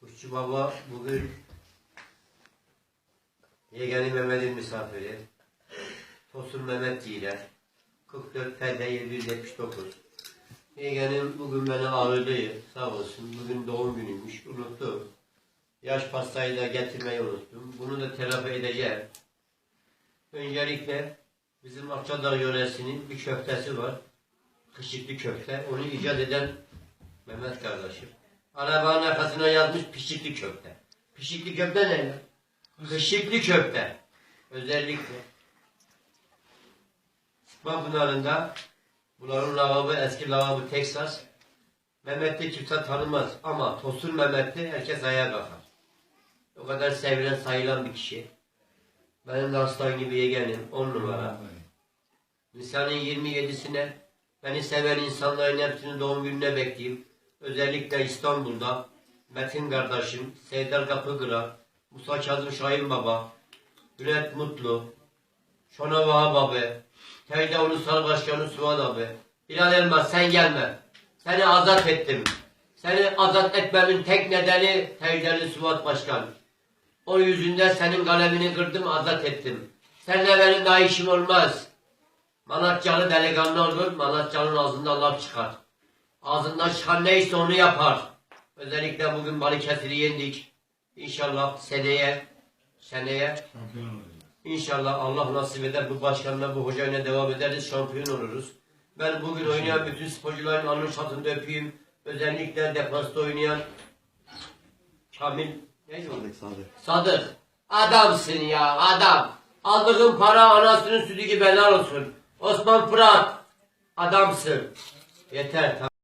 Kuşçu Baba bugün Yegeni Mehmet'in misafiri. Tosun Mehmet Diler. 44 PD 779. Yegenim bugün beni ağırlıyor. Sağ olsun. Bugün doğum günüymüş. Unuttum. Yaş pastayı da getirmeyi unuttum. Bunu da telafi edeceğim. Öncelikle bizim Akçadağ yöresinin bir köftesi var. Kışıklı köfte. Onu icat eden Mehmet kardeşim. Arabanın arkasına yazmış pişikli köfte. Pişikli köfte ne ya? Kışıklı köfte. Özellikle. Sıkma Pınarı'nda bunların lavabı eski lavabı Texas. Mehmet'te kimse tanımaz ama Tosun Mehmet'te herkes ayağa kalkar. O kadar sevilen sayılan bir kişi. Benim de aslan gibi yeğenim. On numara. Nisan'ın 27'sine beni seven insanların hepsini doğum gününe bekleyeyim. Özellikle İstanbul'da Metin kardeşim, Seydar Kapıgıra, Musa Kazım Şahin Baba, Bülent Mutlu, Şona Vahap abi, Teyze Ulusal Başkanı Suat abi, Bilal Elmas sen gelme. Seni azat ettim. Seni azat etmemin tek nedeni Teyzeli Suat Başkan. O yüzünden senin kalemini kırdım, azat ettim. Seninle benim daha işim olmaz. Malatyalı delikanlı olur, Malatyalı'nın ağzından laf çıkar. Ağzından çıkan neyse onu yapar. Özellikle bugün Balıkesir'i yendik. İnşallah seneye, seneye İnşallah Allah nasip eder bu başkanla bu hocayla devam ederiz şampiyon oluruz. Ben bugün oynayan bütün sporcuların alın çatında öpeyim. Özellikle defansta oynayan Kamil neydi o? Sadık. Sadık. Adamsın ya adam. Aldığın para anasının sütü gibi helal olsun. Osman Fırat. Adamsın. Yeter tamam.